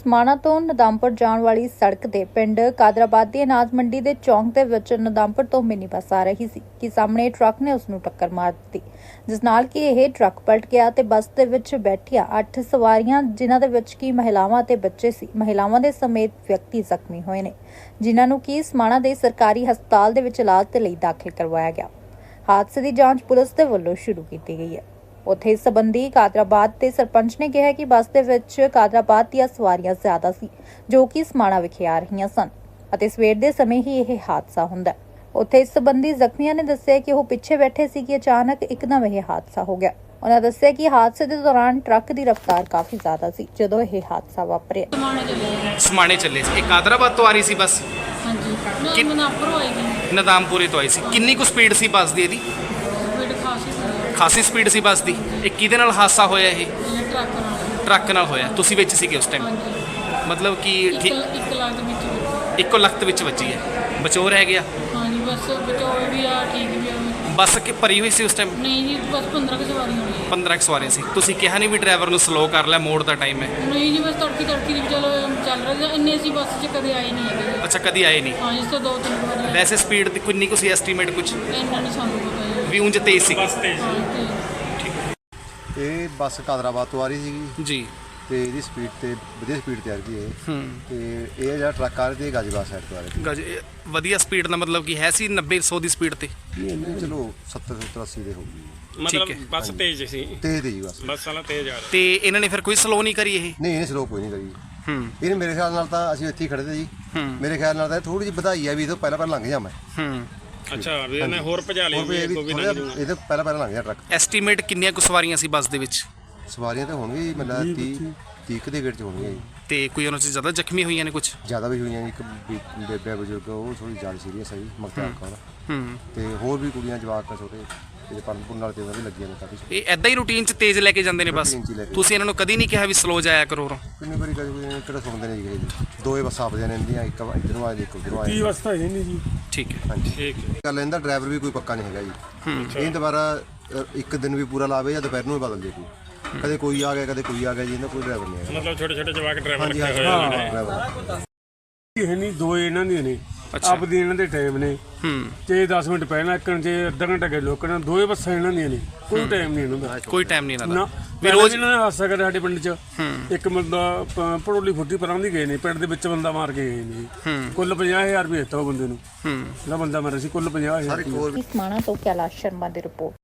ਸਮਾਣਾ ਤੋਂ ਨਦਾਮਪੁਰ ਜਾਣ ਵਾਲੀ ਸੜਕ ਤੇ ਪਿੰਡ ਕਾਦਰਾਬਾਦ ਦੀ ਅਨਾਜ ਮੰਡੀ ਦੇ ਚੌਂਕ ਦੇ ਵਿੱਚ ਨਦਾਮਪੁਰ ਤੋਂ ਮਿੰਨੀ ਬੱਸ ਆ ਰਹੀ ਸੀ, ਕਿ ਸਾਹਮਣੇ ਟਰੱਕ ਨੇ ਉਸ ਨੂੰ ਟੱਕਰ ਮਾਰ ਦਿੱਤੀ। ਜਿਸ ਨਾਲ ਕਿ ਇਹ ਟਰੱਕ ਪਲਟ ਗਿਆ ਤੇ ਬੱਸ ਦੇ ਵਿੱਚ ਬੈਠੀਆਂ 8 ਸਵਾਰੀਆਂ, ਜਿਨ੍ਹਾਂ ਦੇ ਵਿੱਚ ਕੀ ਮਹਿਲਾਵਾਂ ਤੇ ਬੱਚੇ ਸੀ, ਮਹਿਲਾਵਾਂ ਦੇ ਸਮੇਤ ਵਿਅਕਤੀ ਜ਼ਖਮੀ ਹੋਏ ਨੇ, ਜਿਨ੍ਹਾਂ ਨੂੰ ਕੀ ਸਮਾਣਾ ਦੇ ਸਰਕਾਰੀ ਹਸਪਤਾਲ ਦੇ ਵਿੱਚ ਇਲਾਜ ਦੇ ਲਈ ਦਾਖਲ ਕਰਵਾਇਆ ਗਿਆ। ਹਾਦਸੇ ਦੀ ਜਾਂਚ ਪੁਲਿਸ ਦੇ ਵੱਲੋਂ ਸ਼ੁਰੂ ਕੀਤੀ ਗਈ ਹੈ। ਉੱਥੇ ਇਸ ਸੰਬੰਧੀ ਕਾਦਰਾਬਾਦ ਦੇ ਸਰਪੰਚ ਨੇ ਕਿਹਾ ਕਿ ਬੱਸ ਦੇ ਵਿੱਚ ਕਾਦਰਾਬਾਦ ਦੀਆਂ ਸਵਾਰੀਆਂ ਜ਼ਿਆਦਾ ਸੀ ਜੋ ਕਿ ਸਮਾਣਾ ਵਿਖੇ ਆ ਰਹੀਆਂ ਸਨ ਅਤੇ ਸਵੇਰ ਦੇ ਸਮੇਂ ਹੀ ਇਹ ਹਾਦਸਾ ਹੁੰਦਾ ਹੈ। ਉੱਥੇ ਇਸ ਸੰਬੰਧੀ ਜ਼ਖਮੀਆਂ ਨੇ ਦੱਸਿਆ ਕਿ ਉਹ ਪਿੱਛੇ ਬੈਠੇ ਸੀ ਕਿ ਅਚਾਨਕ ਇੱਕਦਮ ਇਹ ਹਾਦਸਾ ਹੋ ਗਿਆ। ਉਹਨਾਂ ਦੱਸਿਆ ਕਿ ਹਾਦਸੇ ਦੇ ਦੌਰਾਨ ਟਰੱਕ ਦੀ ਰਫ਼ਤਾਰ ਕਾਫੀ ਜ਼ਿਆਦਾ ਸੀ ਜਦੋਂ ਇਹ ਹਾਦਸਾ ਵਾਪਰਿਆ। ਸਮਾਣੇ ਚੱਲੇ ਸੀ। ਇਹ ਕਾਦਰਾਬਾਦ ਤੋਂ ਆ ਰਹੀ ਸੀ ਬੱਸ? ਹਾਂਜੀ। ਨਾ ਕਿ- ਮਨਾਪੁਰ ਹੋਏਗੀ ਨਦਾਮਪੁਰੇ ਤੋਂ ਆਈ ਸੀ। ਕਿੰਨੀ ਕੁ ਸਪੀਡ ਸੀ ਬੱਸ ਦੀ ਇਹਦੀ? ਖਾਸੀ ਸੀ ਸਪੀਡ ਸੀ ਬੱਸ ਦੀ। ਇਹ ਕਿਹਦੇ ਨਾਲ ਹਾਦਸਾ ਹੋਇਆ ਇਹ? ਟਰੱਕ ਨਾਲ। ਟਰੱਕ ਨਾਲ ਹੋਇਆ। ਤੁਸੀਂ ਵਿੱਚ ਸੀਗੇ ਉਸ ਟਾਈਮ ਮਤਲਬ ਕਿ ਠੀਕ ਇੱਕ ਲੱਖ ਦੇ ਵਿੱਚ ਇੱਕੋ ਲਖਤ ਵਿੱਚ ਵੱਜੀ ਹੈ। ਬਚੋ ਰਹਿ ਗਿਆ ਹਾਂਜੀ ਬਸ ਬਚਾਓ ਵੀ ਆ ਠੀਕ ਵੀ ਆ। ਬੱਸ ਕਿ ਭਰੀ ਹੋਈ ਸੀ ਉਸ ਟਾਈਮ ਨਹੀਂ ਜੀ ਬਸ 15 ਕੁ ਸਵਾਰੀ ਹੋਣੀ 15 ਕੁ ਸਵਾਰੀਆਂ ਸੀ। ਤੁਸੀਂ ਕਿਹਾ ਨਹੀਂ ਵੀ ਡਰਾਈਵਰ ਨੂੰ ਸਲੋ ਕਰ ਲੈ ਮੋੜ ਦਾ ਟਾਈਮ ਹੈ। ਨਹੀਂ ਜੀ ਬਸ ਤੜਕੀ ਤੜਕੀ ਦੀ ਚਲੋ ਚੱਲ ਰਹੇ ਸੀ ਇੰਨੇ ਅਸੀਂ ਬੱਸ 'ਚ ਕਦੇ ਆਏ ਨਹੀਂ ਹੈਗੇ। ਅੱਛਾ ਕਦੀ ਆਏ ਨਹੀਂ। ਹਾਂ ਇਸ ਤੋਂ ਦੋ ਤਿੰਨ ਵਾਰੀ। ਵੈਸੇ ਸਪੀਡ ਦੀ ਕਿੰਨੀ ਕੁ ਸੀ ਐਸਟੀਮੇਟ ਕੁਝ ਇੰਨਾ ਨਹੀਂ ਸਾਨੂੰ ਪਤਾ ਜੀ ਵੀ ਉਂਝ ਤੇਜ਼ ਸੀ। ਹਾਂ ਤੇ ਇਹ ਬੱਸ ਕਾਦਰਾਬਾਦ ਤੋਂ ਆ ਰਹੀ ਸੀਗੀ। ਜੀ। ਤੇ ਇਹਦੀ ਸਪੀਡ ਤੇ ਵਧੀਆ ਸਪੀਡ ਤੇ ਆ ਰਹੀ ਹੈ। ਹੂੰ। ਤੇ ਇਹ ਜਿਹੜਾ ਟਰੱਕ ਆ ਰਿਹਾ ਤੇ ਇਹ ਗਾਜੀਬਾਦ ਸਾਈਡ ਤੋਂ ਆ ਰਿਹਾ। ਗਜ ਇਹ ਵਧੀਆ ਸਪੀਡ ਦਾ ਮਤਲਬ ਕੀ ਹੈ ਸੀ 90 100 ਦੀ ਸਪੀਡ ਤੇ? ਚਲੋ 70 70 80 ਦੇ ਹੋ ਗਈ। ਠੀਕ ਮਤਲਬ ਹੈ। ਬੱਸ ਤੇਜ਼ ਸੀ। ਤੇਜ਼ ਦੀ ਬੱਸ। ਬੱਸ ਵਾਲਾ ਤੇਜ਼ ਆ ਰਿਹਾ। ਤੇ ਇਹਨਾਂ ਨੇ ਫਿਰ ਕੋਈ ਸਲੋ ਨਹੀਂ ਕਰੀ ਇਹ? ਨਹੀਂ ਇਹਨੇ ਸਲੋ ਕੋਈ ਨਹੀਂ ਕਰੀ। ਹੂੰ। ਇਹਨੇ ਮੇਰੇ ਖਿਆਲ ਨਾਲ ਤਾਂ ਅਸੀਂ ਇੱਥੇ ਹੀ ਖੜੇ ਤੇ ਜੀ। ਹੂੰ। ਮੇਰੇ ਖਿਆਲ ਨਾਲ ਤਾਂ ਥੋੜੀ ਜਿਹੀ ਵਧਾਈ ਆ ਵੀ ਇਹ ਤੋਂ ਪਹਿਲਾਂ ਪਹਿਲਾਂ ਲੰਘ ਜਾ ਮੈਂ। ਹੂੰ। ਅੱਛਾ ਵੀ ਇਹਨੇ ਹੋਰ ਭਜਾ ਲਈ ਵੀ ਇਹ ਇਹ ਤੋਂ ਪਹਿਲਾਂ ਪਹਿਲਾਂ ਲੰਘ ਜਾ ਟਰੱਕ। ਐਸਟੀਮੇਟ ਕਿੰਨੀਆਂ ਕੁ ਸਵਾਰੀਆਂ ਸੀ ਬੱਸ ਦੇ ਵਿੱਚ? ਸਵਾਰੀਆਂ ਤਾਂ ਹੋਣਗੀਆਂ ਮਤਲਬ 30 30 ਦੇ ਗੇਟ ਚ ਹੋਣਗੀਆਂ ਜੀ। ਤੇ ਕੋਈ ਉਹਨਾਂ 'ਚ ਜ਼ਿਆਦਾ ਜ਼ਖਮੀ ਹੋਈਆਂ ਨੇ ਕੁਝ ਜ਼ਿਆਦਾ ਵੀ ਹੋਈਆਂ ਜੀ ਇੱਕ ਬੀ- ਬੇਬੇ ਬਜ਼ੁਰਗ ਉਹ ਥੋੜੀ ਜ਼ਿਆਦਾ ਸੀਰੀਅਸ ਹੈ ਜੀ ਮਗਤਾਰ ਕੌਰ ਹੂੰ। ਤੇ ਹੋਰ ਵੀ ਕੁੜੀਆਂ ਜਵਾਕ ਆ ਛੋਟੇ ਤੇ ਪਰਨਪੁਰ ਨਾਲ ਤੇ ਉਹਨਾਂ ਵੀ ਲੱਗੀਆਂ ਨੇ ਕਾਫੀ। ਇਹ ਐਦਾਂ ਹੀ ਰੂਟੀਨ 'ਚ ਤੇਜ਼ ਲੈ ਕੇ ਜਾਂਦੇ ਨੇ ਬਸ? Routine 'ਚ ਹੀ ਲੈ ਕੇ। ਤੁਸੀਂ ਇਹਨਾਂ ਨੂੰ ਕਦੀ ਨਹੀਂ ਕਿਹਾ ਵੀ ਸਲੋ ਜਾਇਆ ਕਰੋ ਉਰੋਂ? ਕਿੰਨੀ ਵਾਰੀ ਕਦੇ ਕੋਈ ਕਿਹੜਾ ਸੁਣਦੇ ਨੇ ਜੀ ਕਿਸੇ ਦੀ ਦੋਏ ਬੱਸਾਂ ਆਪਦੀਆਂ ਇੱਕ ਇੱਧਰ ਨੂੰ ਆ ਇੱਕ ਉੱਧਰ ਨੂੰ ਆ ਕੀ ਅਵਸਥਾ ਹੈ ਨਹੀਂ ਜੀ। ਠੀਕ ਹੈ। ਹਾਂਜੀ। ਠੀਕ ਹੈ। ਗੱਲ ਇਹਦਾ ਡਰਾਈਵਰ ਵੀ ਕੋਈ ਪੱਕਾ ਨਹੀਂ ਹੈਗਾ ਜੀ। ਇਹ ਦੁਬਾਰਾ ਅ, ਇੱਕ ਦਿਨ ਵੀ ਪੂਰਾ ਲਾਵੇ ਜਾਂ ਦੁਪਹਿਰ ਨੂੰ ਵੀ ਬਦਲ ਜੇ ਕੋਈ। ਕਦੇ ਕੋਈ ਆ ਗਿਆ ਕਦੇ ਕੋਈ ਆ ਗਿਆ ਜੀ ਇਹਦਾ ਕੋਈ ਡਰਾਈਵਰ ਨਹੀਂ ਹੈਗਾ। ਮਤਲਬ ਛੋਟੇ ਛੋਟੇ ਜਵਾਕ ਡਰਾਈਵਰ ਹਾਂਜੀ ਰੱਖੇ ਹਾਂ ਹੋਏ ਨੇ ਡਰਾਈਵਰ ਇਹ ਨਹੀਂ ਦੋ ਇਹਨਾਂ ਦੀਆਂ ਨੇ। ਅੱਛਾ। ਆਪਦੀ ਇਹਨਾਂ ਦੇ ਟਾਈਮ ਨੇ। ਹੂੰ। ਤੇ 10 ਮਿੰਟ ਪਹਿਲਾਂ ਇੱਕਣ ਤੇ ਅੱਧਾ ਘੰਟਾ ਗਏ ਲੋਕਾਂ ਨੇ ਦੋਏ ਬੱਸਾਂ ਇਹਨਾਂ ਦੀਆਂ ਨੇ। ਕੋਈ ਟਾਈਮ ਨਹੀਂ ਇਹਨਾਂ ਦਾ। ਕੋਈ ਟਾਈਮ ਨਹੀਂ ਇਹਨਾਂ ਨਾ ਦਾ ਵੀ ਰੋਜ਼ ਇਹਨਾਂ ਨੇ ਹਾਸਾ ਕਰਿਆ ਸਾਡੇ ਪਿੰਡ 'ਚ। ਇੱਕ ਬੰਦਾ ਪ- ਭੜੋਲੀ ਫੁੱਟੀ ਪਰਾਂ ਦੀ ਗਏ ਨੇ ਪਿੰਡ ਦੇ ਵਿੱਚ ਬੰਦਾ ਮਾਰ ਕੇ ਗਏ ਨੇ। ਕੁੱਲ 50000 ਰੁਪਏ ਦਿੱਤਾ ਉਹ ਬੰਦੇ ਨੂੰ। ਹੂੰ। ਜਿਹੜਾ ਬੰਦਾ ਮਾਰਿਆ ਸੀ ਕੁੱਲ 50000 ਸਾਰੇ ਕੋਲ ਸਮਾਣਾ ਤੋਂ ਕੈਲਾਸ਼ ਸ਼ਰਮਾ ਦੀ ਰਿਪੋਰਟ।